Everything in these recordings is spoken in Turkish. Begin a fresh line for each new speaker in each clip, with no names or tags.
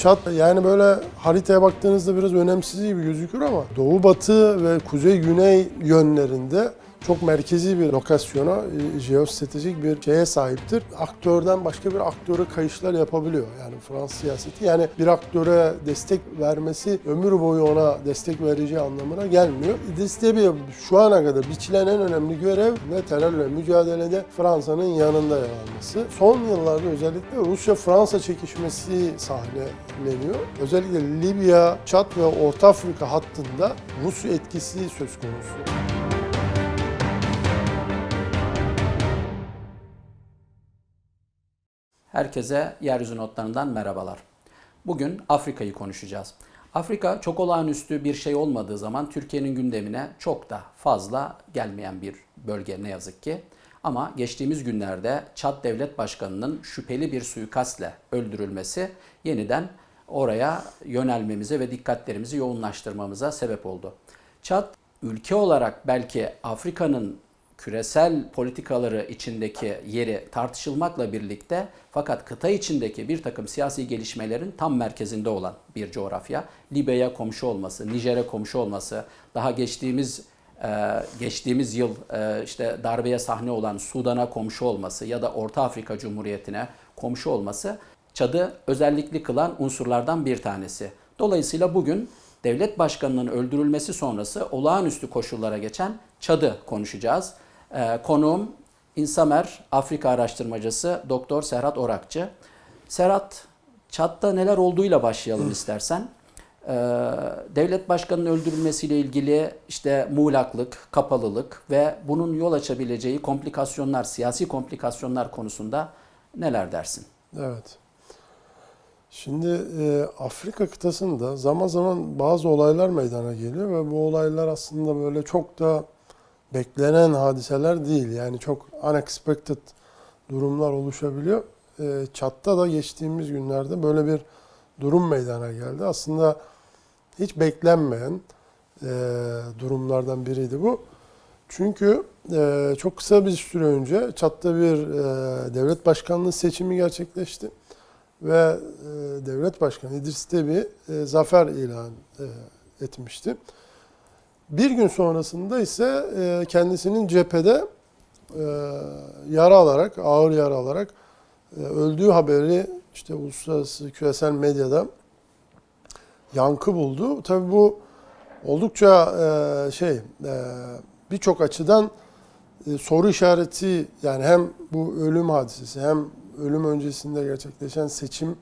Çat yani böyle haritaya baktığınızda biraz önemsiz gibi gözükür ama doğu batı ve kuzey güney yönlerinde çok merkezi bir lokasyona, e, jeostratejik bir şeye sahiptir. Aktörden başka bir aktöre kayışlar yapabiliyor. Yani Fransız siyaseti. Yani bir aktöre destek vermesi ömür boyu ona destek vereceği anlamına gelmiyor. Deby şu ana kadar biçilen en önemli görev ve terörle mücadelede Fransa'nın yanında yer alması. Son yıllarda özellikle Rusya-Fransa çekişmesi sahneleniyor. Özellikle Libya, Çat ve Orta Afrika hattında Rus etkisi söz konusu.
Herkese Yeryüzü Notlarından merhabalar. Bugün Afrika'yı konuşacağız. Afrika çok olağanüstü bir şey olmadığı zaman Türkiye'nin gündemine çok da fazla gelmeyen bir bölge ne yazık ki. Ama geçtiğimiz günlerde Çad Devlet Başkanı'nın şüpheli bir suikastle öldürülmesi yeniden oraya yönelmemize ve dikkatlerimizi yoğunlaştırmamıza sebep oldu. Çad ülke olarak belki Afrika'nın küresel politikaları içindeki yeri tartışılmakla birlikte fakat kıta içindeki bir takım siyasi gelişmelerin tam merkezinde olan bir coğrafya. Libya'ya komşu olması, Nijer'e komşu olması, daha geçtiğimiz e, geçtiğimiz yıl e, işte darbeye sahne olan Sudan'a komşu olması ya da Orta Afrika Cumhuriyeti'ne komşu olması Çad'ı özellikli kılan unsurlardan bir tanesi. Dolayısıyla bugün devlet başkanının öldürülmesi sonrası olağanüstü koşullara geçen Çad'ı konuşacağız. Ee, konuğum İnsamer Afrika araştırmacısı Doktor Serhat Orakçı. Serhat, Çad'da neler olduğuyla başlayalım istersen. Ee, devlet başkanının öldürülmesiyle ilgili işte muğlaklık, kapalılık ve bunun yol açabileceği komplikasyonlar, siyasi komplikasyonlar konusunda neler dersin?
Evet. Şimdi e, Afrika kıtasında zaman zaman bazı olaylar meydana geliyor ve bu olaylar aslında böyle çok da beklenen hadiseler değil. Yani çok unexpected durumlar oluşabiliyor. E, Çat'ta da geçtiğimiz günlerde böyle bir durum meydana geldi. Aslında hiç beklenmeyen e, durumlardan biriydi bu. Çünkü e, çok kısa bir süre önce Çat'ta bir e, devlet başkanlığı seçimi gerçekleşti ve devlet başkanı İdris Deby e, zafer ilan etmişti. Bir gün sonrasında ise e, kendisinin cephede e, yara alarak, ağır yara alarak e, öldüğü haberi işte uluslararası küresel medyada yankı buldu. Tabii bu oldukça e, şey e, birçok açıdan e, soru işareti yani hem bu ölüm hadisesi hem ölüm öncesinde gerçekleşen seçim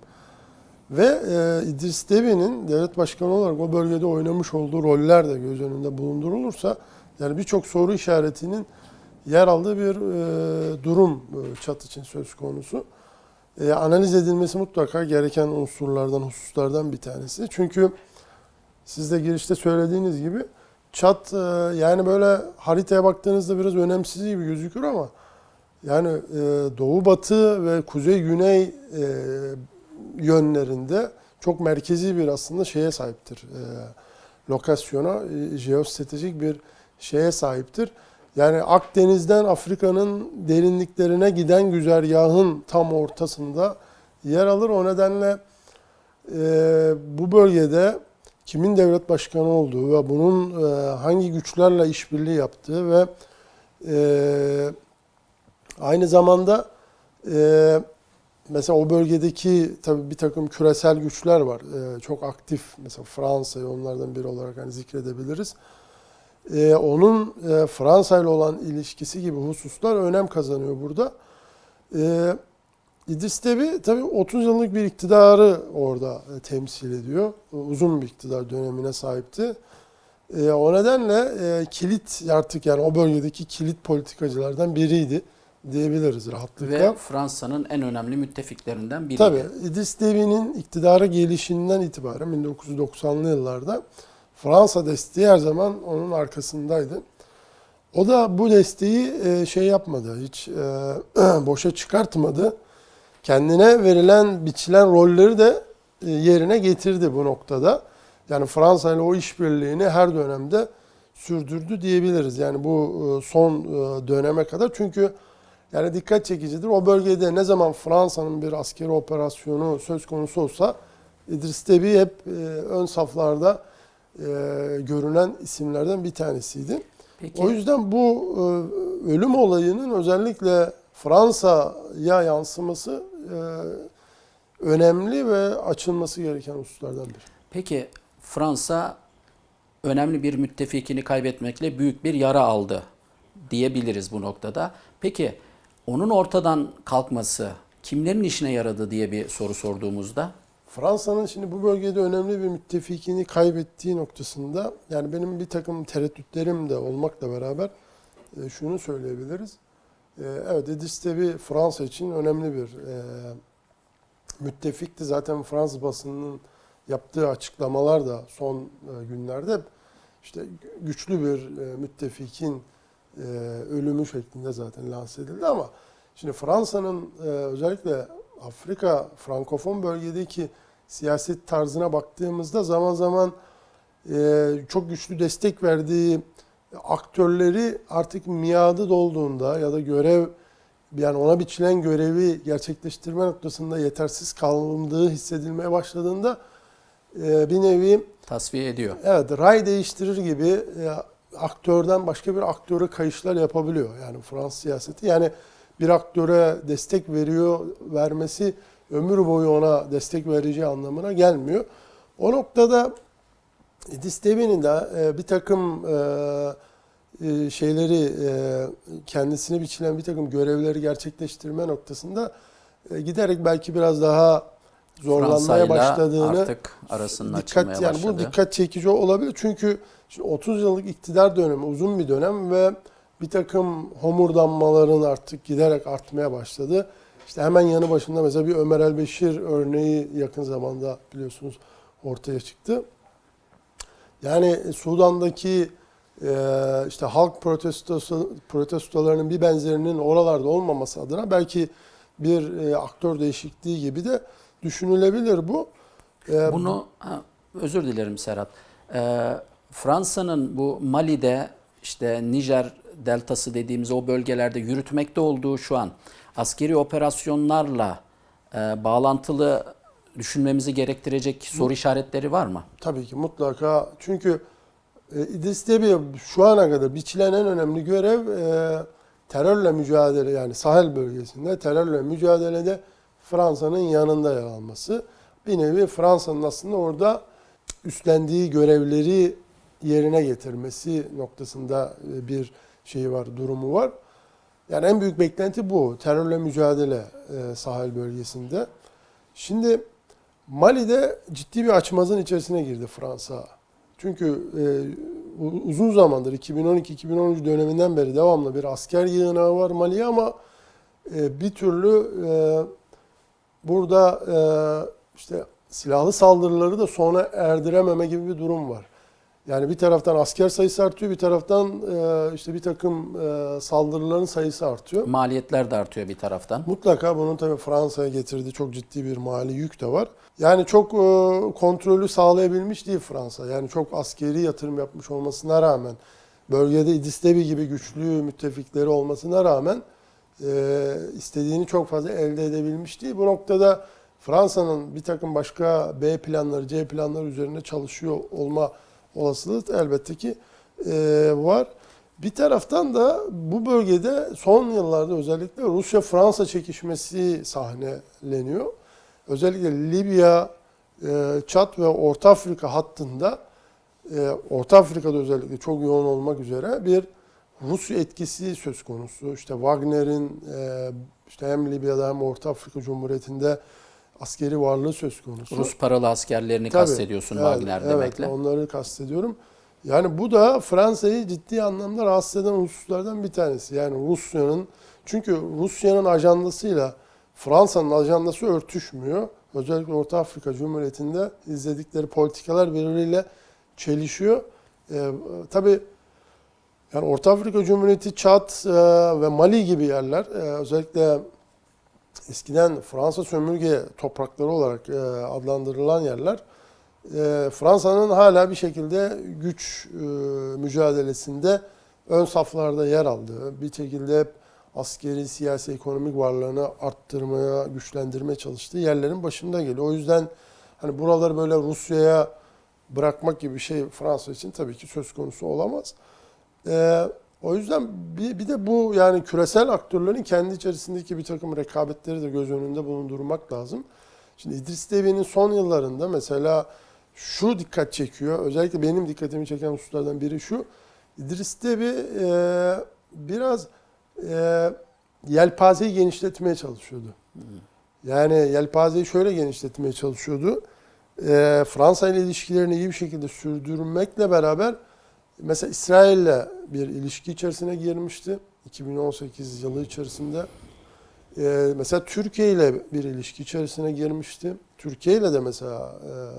ve e, İdris Deby'nin devlet başkanı olarak o bölgede oynamış olduğu roller de göz önünde bulundurulursa yani birçok soru işaretinin yer aldığı bir e, durum e, çat için söz konusu. E, analiz edilmesi mutlaka gereken unsurlardan, hususlardan bir tanesi. Çünkü siz de girişte söylediğiniz gibi çat e, yani böyle haritaya baktığınızda biraz önemsiz gibi gözükür ama yani e, doğu batı ve kuzey güney e, yönlerinde çok merkezi bir aslında şeye sahiptir. E, lokasyona, e, jeostratejik bir şeye sahiptir. Yani Akdeniz'den Afrika'nın derinliklerine giden güzergahın tam ortasında yer alır. O nedenle e, bu bölgede kimin devlet başkanı olduğu ve bunun e, hangi güçlerle işbirliği yaptığı ve e, aynı zamanda e, mesela o bölgedeki tabii bir takım küresel güçler var. E, çok aktif mesela Fransa'yı onlardan biri olarak hani zikredebiliriz. E, onun e, Fransa ile olan ilişkisi gibi hususlar önem kazanıyor burada. E, İdris Deby tabii 30 yıllık bir iktidarı orada e, temsil ediyor. Uzun bir iktidar dönemine sahipti. E, o nedenle e, kilit artık yani o bölgedeki kilit politikacılardan biriydi diyebiliriz rahatlıkla.
Ve Fransa'nın en önemli müttefiklerinden biriydi.
Tabii İdris Deby'nin iktidara gelişinden itibaren 1990'lı yıllarda Fransa desteği her zaman onun arkasındaydı. O da bu desteği e, şey yapmadı, hiç e, boşa çıkartmadı. Kendine verilen, biçilen rolleri de e, yerine getirdi bu noktada. Yani Fransa ile o işbirliğini her dönemde sürdürdü diyebiliriz. Yani bu son döneme kadar. Çünkü yani dikkat çekicidir. O bölgede ne zaman Fransa'nın bir askeri operasyonu söz konusu olsa İdris Deby hep e, ön saflarda e, görünen isimlerden bir tanesiydi.
Peki
O yüzden bu e, ölüm olayının özellikle Fransa'ya yansıması e, önemli ve açılması gereken hususlardan biri.
peki Fransa önemli bir müttefikini kaybetmekle büyük bir yara aldı diyebiliriz bu noktada. Peki onun ortadan kalkması kimlerin işine yaradı diye bir soru sorduğumuzda
Fransa'nın şimdi bu bölgede önemli bir müttefikini kaybettiği noktasında yani benim bir takım tereddütlerim de olmakla beraber e, şunu söyleyebiliriz. E, evet İdris Deby Fransa için önemli bir e, müttefikti. Zaten Fransız basınının yaptığı açıklamalar da son e, günlerde işte güçlü bir e, müttefikin e, ölümü şeklinde zaten lanse edildi ama şimdi Fransa'nın e, özellikle Afrika, Frankofon bölgedeki siyaset tarzına baktığımızda zaman zaman e, çok güçlü destek verdiği aktörleri artık miadı dolduğunda ya da görev yani ona biçilen görevi gerçekleştirme noktasında yetersiz kalındığı hissedilmeye başladığında e, bir nevi
tasfiye ediyor.
Evet, ray değiştirir gibi e, aktörden başka bir aktöre kayışlar yapabiliyor. Yani Fransız siyaseti. Yani bir aktöre destek veriyor, vermesi ömür boyu ona destek vereceği anlamına gelmiyor. O noktada İdris Deby'nin de e, bir takım e, e, şeyleri kendisine biçilen bir takım görevleri gerçekleştirme noktasında giderek belki biraz daha zorlanmaya başladığını
artık arasının
dikkat yani
başladı.
bu dikkat çekici olabilir çünkü şimdi 30 yıllık iktidar dönemi uzun bir dönem ve bir takım homurdanmaların artık giderek artmaya başladı. İşte hemen yanı başında mesela bir Ömer Elbeşir örneği yakın zamanda biliyorsunuz ortaya çıktı. Yani Sudan'daki e, işte halk protestosu protestolarının bir benzerinin oralarda olmaması adına belki bir e, aktör değişikliği gibi de düşünülebilir bu. E,
Bunu ha, özür dilerim Serhat. Ee, Fransa'nın bu Mali'de işte Nijer deltası dediğimiz o bölgelerde yürütmekte olduğu şu an askeri operasyonlarla e, bağlantılı düşünmemizi gerektirecek soru işaretleri var mı?
Tabii ki mutlaka. Çünkü e, İdris Deby şu ana kadar biçilen en önemli görev e, terörle mücadele yani Sahel bölgesinde terörle mücadelede Fransa'nın yanında yer alması. Bir nevi Fransa'nın aslında orada üstlendiği görevleri yerine getirmesi noktasında e, bir şey var, durumu var. Yani en büyük beklenti bu. Terörle mücadele e, Sahel bölgesinde. Şimdi Mali'de ciddi bir açmazın içerisine girdi Fransa. Çünkü e, uzun zamandır 2012-2013 döneminden beri devamlı bir asker yığınağı var Mali'ye ama e, bir türlü e, burada e, işte silahlı saldırıları da sona erdirememe gibi bir durum var. Yani bir taraftan asker sayısı artıyor, bir taraftan e, işte bir takım e, saldırıların sayısı artıyor.
Maliyetler de artıyor bir taraftan.
Mutlaka bunun tabii Fransa'ya getirdiği çok ciddi bir mali yük de var. Yani çok e, kontrolü sağlayabilmiş değil Fransa. Yani çok askeri yatırım yapmış olmasına rağmen, bölgede İdris Deby gibi güçlü müttefikleri olmasına rağmen e, istediğini çok fazla elde edebilmiş değil. Bu noktada Fransa'nın bir takım başka B planları, C planları üzerinde çalışıyor olma olasılığı elbette ki e, var. Bir taraftan da bu bölgede son yıllarda özellikle Rusya-Fransa çekişmesi sahneleniyor. Özellikle Libya, e, Çat ve Orta Afrika hattında, e, Orta Afrika'da özellikle çok yoğun olmak üzere bir Rusya etkisi söz konusu. İşte Wagner'in e, işte hem Libya'da hem Orta Afrika Cumhuriyeti'nde askeri varlığı söz konusu.
Rus paralı askerlerini
Tabii.
kastediyorsun
Evet,
Wagner demekle.
Evet, onları kastediyorum. Yani bu da Fransa'yı ciddi anlamda rahatsız eden hususlardan bir tanesi. Yani Rusya'nın, çünkü Rusya'nın ajandasıyla Fransa'nın ajandası örtüşmüyor. Özellikle Orta Afrika Cumhuriyeti'nde izledikleri politikalar birbiriyle çelişiyor. Ee, tabii yani Orta Afrika Cumhuriyeti, Çad e, ve Mali gibi yerler e, özellikle eskiden Fransa sömürge toprakları olarak e, adlandırılan yerler e, Fransa'nın hala bir şekilde güç e, mücadelesinde ön saflarda yer aldığı, bir şekilde askeri, siyasi, ekonomik varlığını arttırmaya, güçlendirmeye çalıştığı yerlerin başında geliyor. O yüzden hani buraları böyle Rusya'ya bırakmak gibi bir şey Fransa için tabii ki söz konusu olamaz. Ee, o yüzden bir, bir de bu yani küresel aktörlerin kendi içerisindeki bir takım rekabetleri de göz önünde bulundurmak lazım. Şimdi İdris Debi'nin son yıllarında mesela şu dikkat çekiyor. Özellikle benim dikkatimi çeken hususlardan biri şu. İdris Debi e, biraz e, yelpazeyi genişletmeye çalışıyordu. Yani yelpazeyi şöyle genişletmeye çalışıyordu. E, Fransa ile ilişkilerini iyi bir şekilde sürdürmekle beraber mesela İsrail'le bir ilişki içerisine girmişti. 2018 yılı içerisinde. E, mesela Türkiye ile bir ilişki içerisine girmişti. Türkiye ile de mesela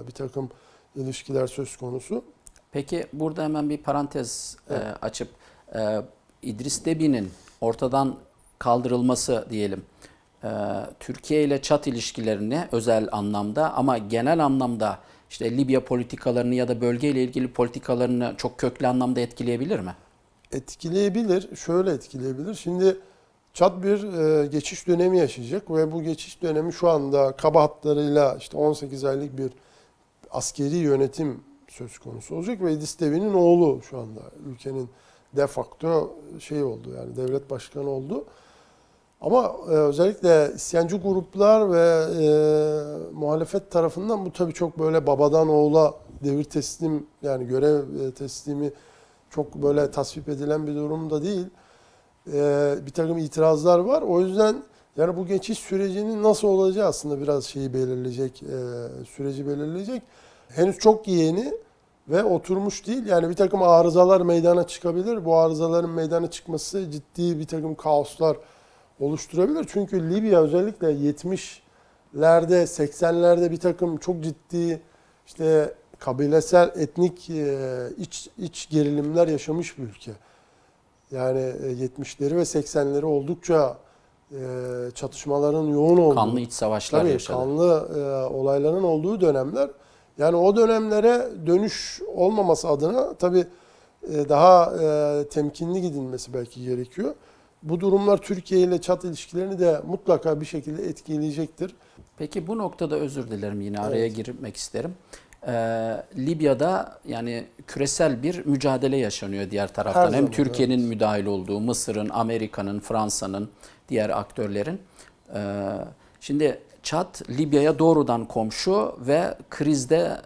e, bir takım ilişkiler söz konusu.
Peki burada hemen bir parantez e,
Evet.
açıp e, İdris Debi'nin ortadan kaldırılması diyelim. e, Türkiye ile Çat ilişkilerini özel anlamda ama genel anlamda işte Libya politikalarını ya da bölgeyle ilgili politikalarını çok köklü anlamda etkileyebilir mi?
Etkileyebilir, şöyle etkileyebilir. Şimdi Çat bir e, geçiş dönemi yaşayacak ve bu geçiş dönemi şu anda kaba hatlarıyla işte 18 aylık bir askeri yönetim söz konusu olacak ve İdris Debi'nin oğlu şu anda ülkenin de facto şey oldu yani devlet başkanı oldu. Ama e, özellikle isyancı gruplar ve e, muhalefet tarafından bu tabii çok böyle babadan oğula devir teslim yani görev e, teslimi çok böyle tasvip edilen bir durum da değil. E, bir takım itirazlar var. O yüzden yani bu geçiş sürecinin nasıl olacağı aslında biraz şeyi belirleyecek, e, süreci belirleyecek. Henüz çok yeni ve oturmuş değil. Yani bir takım arızalar meydana çıkabilir. Bu arızaların meydana çıkması ciddi bir takım kaoslar oluşturabilir. Çünkü Libya özellikle 70'lerde, 80'lerde bir takım çok ciddi işte kabilesel, etnik e, iç iç gerilimler yaşamış bir ülke. Yani e, 70'leri ve 80'leri oldukça e, çatışmaların yoğun olduğu.
Kanlı iç savaşlar
Tabii
yaşadı.
kanlı e, olayların olduğu dönemler. Yani o dönemlere dönüş olmaması adına tabii e, daha e, temkinli gidilmesi belki gerekiyor. Bu durumlar Türkiye ile Çat ilişkilerini de mutlaka bir şekilde etkileyecektir.
Peki bu noktada özür dilerim yine araya
Evet.
girmek isterim. Ee, Libya'da yani küresel bir mücadele yaşanıyor diğer taraftan.
Her
Hem Türkiye'nin müdahil olduğu, Mısır'ın, Amerika'nın, Fransa'nın, diğer aktörlerin. Ee, şimdi Çat Libya'ya doğrudan komşu ve krizde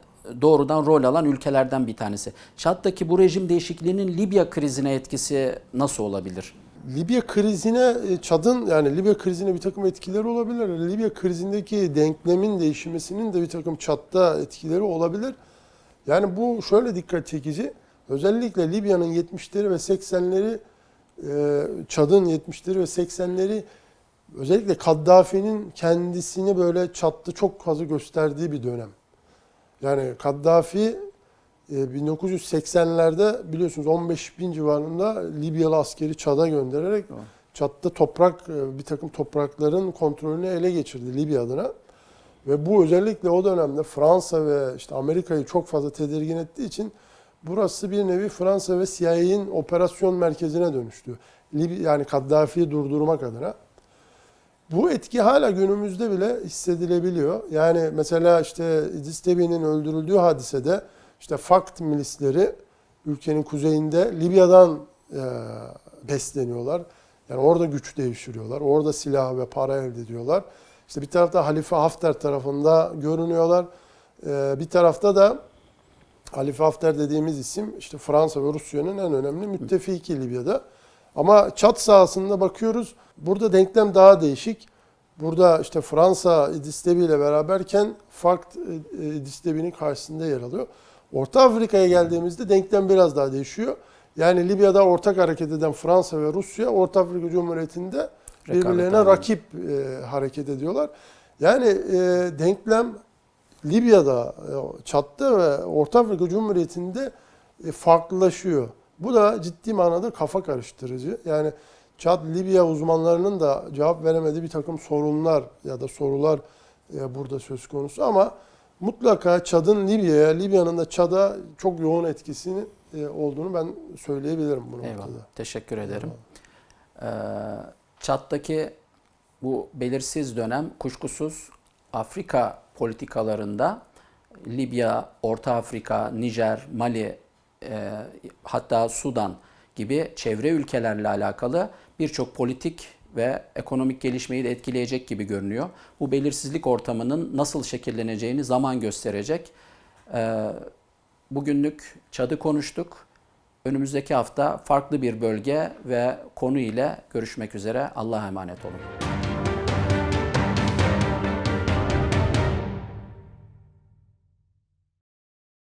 doğrudan rol alan ülkelerden bir tanesi. Çat'taki bu rejim değişikliğinin Libya krizine etkisi nasıl olabilir?
Libya krizine e, Çad'ın yani Libya krizine bir takım etkileri olabilir. Libya krizindeki denklemin değişmesinin de bir takım Çad'da etkileri olabilir. Yani bu şöyle dikkat çekici. Özellikle Libya'nın 70'leri ve 80'leri e, Çad'ın 70'leri ve 80'leri özellikle Kaddafi'nin kendisini böyle Çad'da çok fazla gösterdiği bir dönem. Yani Kaddafi 1980'lerde biliyorsunuz 15 bin civarında Libyalı askeri Çad'a göndererek
Doğru.
Çad'da toprak e, bir takım toprakların kontrolünü ele geçirdi Libya adına. Ve bu özellikle o dönemde Fransa ve işte Amerika'yı çok fazla tedirgin ettiği için burası bir nevi Fransa ve CIA'nin operasyon merkezine dönüştü. Yani Kaddafi'yi durdurmak adına. Bu etki hala günümüzde bile hissedilebiliyor. Yani mesela işte İdris Debi'nin öldürüldüğü hadisede işte FARC milisleri ülkenin kuzeyinde Libya'dan e, besleniyorlar. Yani orada güç devşiriyorlar. Orada silah ve para elde ediyorlar. İşte bir tarafta Halife Hafter tarafında görünüyorlar. E, bir tarafta da Halife Hafter dediğimiz isim işte Fransa ve Rusya'nın en önemli müttefiki Libya'da. Ama Çat sahasında bakıyoruz burada denklem daha değişik. Burada işte Fransa Deby ile beraberken İdris Deby'nin karşısında yer alıyor. Orta Afrika'ya geldiğimizde denklem biraz daha değişiyor. Yani Libya'da ortak hareket eden Fransa ve Rusya Orta Afrika Cumhuriyeti'nde birbirlerine rakip e, hareket ediyorlar. Yani e, denklem Libya'da, e, Çat'ta ve Orta Afrika Cumhuriyeti'nde e, farklılaşıyor. Bu da ciddi manada kafa karıştırıcı. Yani Çat, Libya uzmanlarının da cevap veremediği bir takım sorunlar ya da sorular e, burada söz konusu ama mutlaka Çad'ın Libya'ya, Libya'nın da Çad'a çok yoğun etkisini e, olduğunu ben söyleyebilirim bu
Eyvallah.
noktada.
Teşekkür ederim. Ee, Çat'taki bu belirsiz dönem kuşkusuz Afrika politikalarında Libya, Orta Afrika, Nijer, Mali, e, hatta Sudan gibi çevre ülkelerle alakalı birçok politik ve ekonomik gelişmeyi de etkileyecek gibi görünüyor. Bu belirsizlik ortamının nasıl şekilleneceğini zaman gösterecek. E, bugünlük Çad'ı konuştuk. Önümüzdeki hafta farklı bir bölge ve konu ile görüşmek üzere. Allah'a emanet olun.